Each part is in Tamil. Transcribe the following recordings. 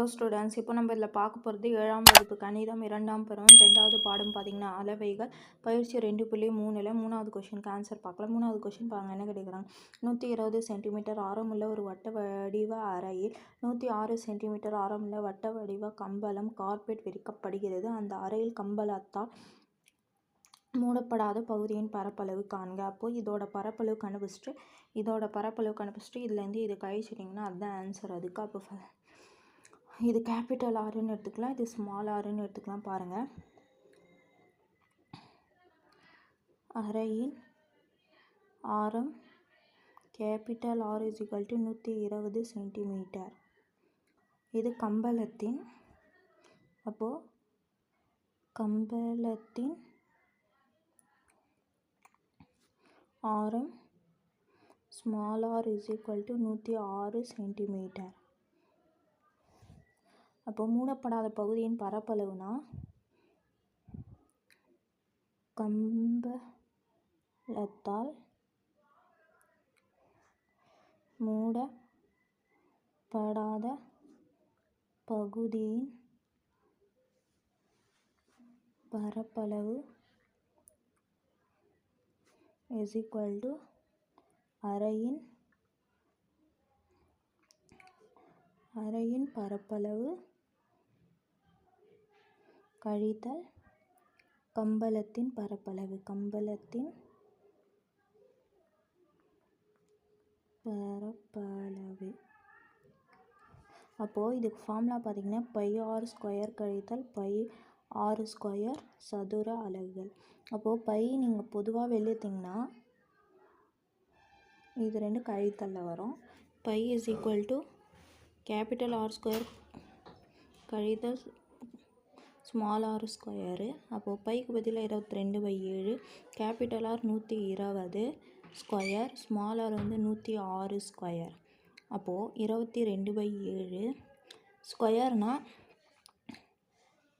ஹலோ ஸ்டூடெண்ட்ஸ் இப்போ நம்ம இதில் பார்க்க போகிறது ஏழாம் வகுப்பு கணிதம் இரண்டாம் பருவம் ரெண்டாவது பாடம் பார்த்தீங்கன்னா அளவைகள் பயிற்சி ரெண்டு புள்ளி மூணில் மூணாவது கொஷினுக்கு ஆன்சர் பார்க்கலாம். மூணாவது கொஷின் பாருங்க என்ன கேட்குறாங்க? நூற்றி இருபது சென்டிமீட்டர் ஆரமுள்ள ஒரு வட்ட வடிவ அறையில் நூற்றி ஆறு சென்டிமீட்டர் ஆரமுள்ள வட்ட வடிவ கம்பளம் கார்பெட் விரிக்கப்படுகிறது. அந்த அறையில் கம்பளத்தால் மூடப்படாத பகுதியின் பரப்பளவு காண்க. அப்போது இதோட பரப்பளவு கண்டுபிடிச்சிட்டு இதோட பரப்பளவு கண்டுபிடிச்சிட்டு இதுலேருந்து இது கழிச்சிட்டிங்கன்னா அதுதான் ஆன்சர் அதுக்கு. அப்போ ஃப- இது கேபிட்டல் ஆறுன்னு எடுத்துக்கலாம். இது ஸ்மால் ஆறுன்னு எடுத்துக்கலாம் பாருங்கள் அறையின் ஆரம் capital R is equal to நூற்றி இருபது சென்டிமீட்டர் இது கம்பளத்தின் அப்போது கம்பளத்தின் ஆரம் small R is equal to நூற்றி ஆறு சென்டிமீட்டர் அப்போ மூடப்படாத பகுதியின் பரப்பளவுனா? கம்பளத்தால் மூடப்படாத பகுதியின் பரப்பளவு இஸ் ஈக்குவல் டு அறையின் அறையின் பரப்பளவு கழித்தல் கம்பளத்தின் பரப்பளவு. கம்பளத்தின் பரப்பளவு. அப்போது இதுக்கு ஃபார்முலா பார்த்தீங்கன்னா பை ஆர் ஸ்கொயர் கழித்தல் பை ஆறு ஸ்கொயர் சதுர அலகுகள். அப்போது பை நீங்கள் பொதுவாக வெளியேற்றிங்கன்னா இது ரெண்டு கழித்தலில் வரும். Pi is equal to capital R square கழித்தல் ஸ்மால் ஆர் ஸ்கொயரு. அப்போது பைக்கு பதிலாக இருபத்தி ரெண்டு பை ஏழு. கேபிட்டல் ஆர் நூற்றி இருபது ஸ்கொயர். ஸ்மால் ஆர் வந்து நூற்றி ஆறு ஸ்கொயர். அப்போது இருபத்தி ரெண்டு பை ஏழு ஸ்கொயர்னால்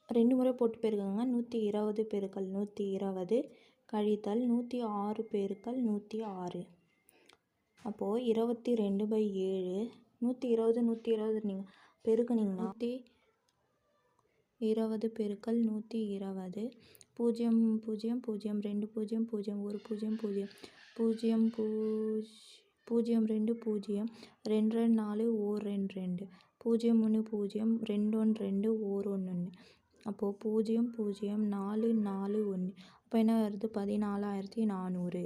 ரெண்டு முறை போட்டு போயிருக்காங்க நூற்றி இருபது பெருக்கள் நூற்றி இருபது கழித்தல் நூற்றி ஆறு பெருக்கள் நூற்றி ஆறு. அப்போது இருபத்தி ரெண்டு பை ஏழு நூற்றி இருபது நூற்றி இருபது நீங்கள் பெருக்குனீங்கன்னா நூற்றி இருபது பெருக்கல் நூற்றி இருபது பூஜ்ஜியம் பூஜ்ஜியம் பூஜ்ஜியம் ரெண்டு பூஜ்ஜியம் பூஜ்ஜியம் ஒரு பூஜ்ஜியம் பூஜ்ஜியம் பூஜ்ஜியம் பூஜ் பூஜ்ஜியம் ரெண்டு பூஜ்ஜியம் ரெண்டு ரெண்டு நாலு ஓர் ரெண்டு ரெண்டு. பூஜ்ஜியம் ஒன்று பூஜ்ஜியம் ரெண்டு ஒன்று ரெண்டு ஓர் ஒன்று ஒன்று. அப்போது பூஜ்ஜியம் பூஜ்ஜியம் நாலு நாலு ஒன்று. அப்போ என்ன வருது? பதினாலாயிரத்தி நானூறு.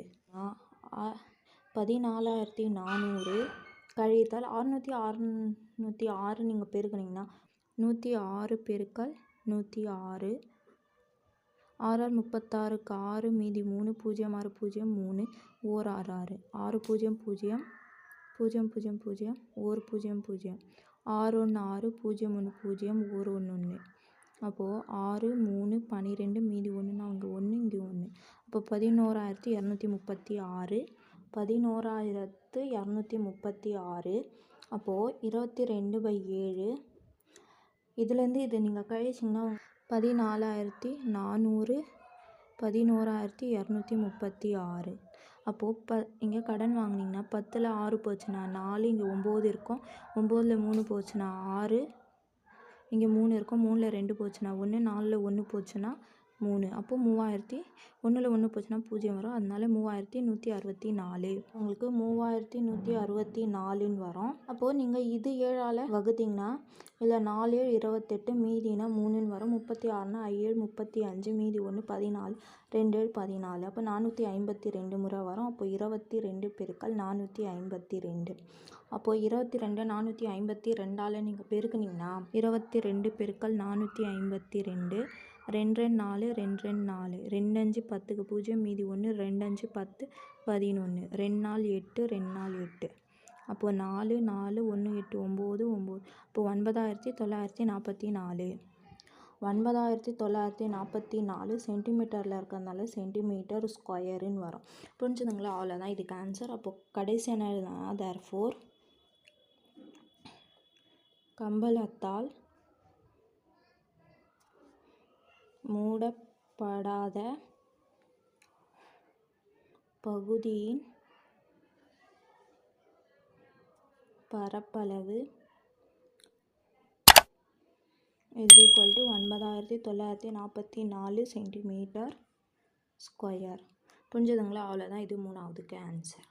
பதினாலாயிரத்தி நானூறு. கழித்தால் அறுநூற்றி அறுநூற்றி ஆறு நீங்கள் பெருக்குனீங்கன்னா நூற்றி ஆறு பெருக்கல் நூற்றி ஆறு. ஆறார் முப்பத்தாறுக்கு ஆறு மீதி மூணு பூஜ்ஜியம் ஆறு பூஜ்ஜியம் மூணு ஓர் ஆறு ஆறு. ஆறு பூஜ்ஜியம் பூஜ்ஜியம் பூஜ்ஜியம் பூஜ்ஜியம் பூஜ்ஜியம் ஓர் பூஜ்ஜியம் பூஜ்ஜியம். ஆறு ஒன்று ஆறு பூஜ்ஜியம் ஒன்று பூஜ்ஜியம் ஓர் ஒன்று ஒன்று. அப்போது ஆறு மூணு பன்னிரெண்டு மீதி ஒன்றுனா அங்கே ஒன்று இங்கே ஒன்று அப்போ பதினோராயிரத்தி இரநூத்தி முப்பத்தி ஆறு. பதினோராயிரத்து இரநூத்தி முப்பத்தி ஆறு. அப்போது இருபத்தி ரெண்டு பை ஏழு. இதுலேருந்து இது நீங்கள் கழிச்சிங்கன்னா பதினாலாயிரத்தி நானூறு பதினோராயிரத்தி இரநூத்தி முப்பத்தி ஆறு. அப்போது ப இங்கே கடன் வாங்கினீங்கன்னா பத்தில் ஆறு போச்சுன்னா நாலு இங்கே ஒம்பது இருக்கும். ஒம்போதில் மூணு போச்சுன்னா ஆறு. இங்கே மூணு இருக்கும். மூணில் ரெண்டு போச்சுன்னா ஒன்று நாலில் ஒன்று போச்சுன்னா மூணு. அப்போது மூவாயிரத்தி ஒன்றில் ஒன்று போச்சுன்னா பூஜ்ஜியம் வரும். அதனால மூவாயிரத்தி நூற்றி அறுபத்தி நாலு. உங்களுக்கு மூவாயிரத்தி நூற்றி அறுபத்தி நாலுன்னு வரும். அப்போது நீங்கள் இது ஏழால் வகுத்தீங்கன்னா இல்லை நாலு ஏழு இருபத்தெட்டு மீதினா மூணுன்னு வரும். முப்பத்தி ஆறுனா ஏழு முப்பத்தி அஞ்சு மீதி ஒன்று பதினாலு ரெண்டு ஏழு பதினாலு. அப்போ நானூற்றி ஐம்பத்தி ரெண்டு முறை வரும். அப்போ இருபத்தி ரெண்டு பெருக்கள் நானூற்றி ஐம்பத்தி ரெண்டு. அப்போது இருபத்தி ரெண்டு நானூற்றி ஐம்பத்தி ரெண்டால் நீங்கள் பெருக்குனீங்கன்னா இருபத்தி ரெண்டு பெருக்கள் நானூற்றி ஐம்பத்தி ரெண்டு. ரெண்டு ரெண்டு நாலு ரெண்டு ரெண்டு நாலு. ரெண்டு அஞ்சு பத்துக்கு பூஜ்ஜியம் மீதி ஒன்று ரெண்டு அஞ்சு பத்து பதினொன்று ரெண்டு நாள் எட்டு ரெண்டு நாள் எட்டு. அப்போது நாலு நாலு ஒன்று எட்டு ஒம்பது ஒம்பது. அப்போது ஒன்பதாயிரத்தி தொள்ளாயிரத்தி நாற்பத்தி நாலு. ஒன்பதாயிரத்தி தொள்ளாயிரத்தி நாற்பத்தி நாலு சென்டிமீட்டரில் இருக்கிறதுனால சென்டிமீட்டர் ஸ்கொயருன்னு வரும். புரிஞ்சுதுங்களா? அவ்வளோதான். இதுக்கு ஆன்சர் அப்போது கடைசி என்ன எழுதலாம் தேர் ஃபோர் கம்பளத்தால் மூடப்படாத பகுதியின் பரப்பளவு இஸ் ஈக்குவல் டு ஒன்பதாயிரத்தி தொள்ளாயிரத்தி நாற்பத்தி நாலு சென்டிமீட்டர் ஸ்கொயர் புரிஞ்சுதுங்களா? அவ்வளோதான் இது மூணாவதுக்கு ஆன்சர்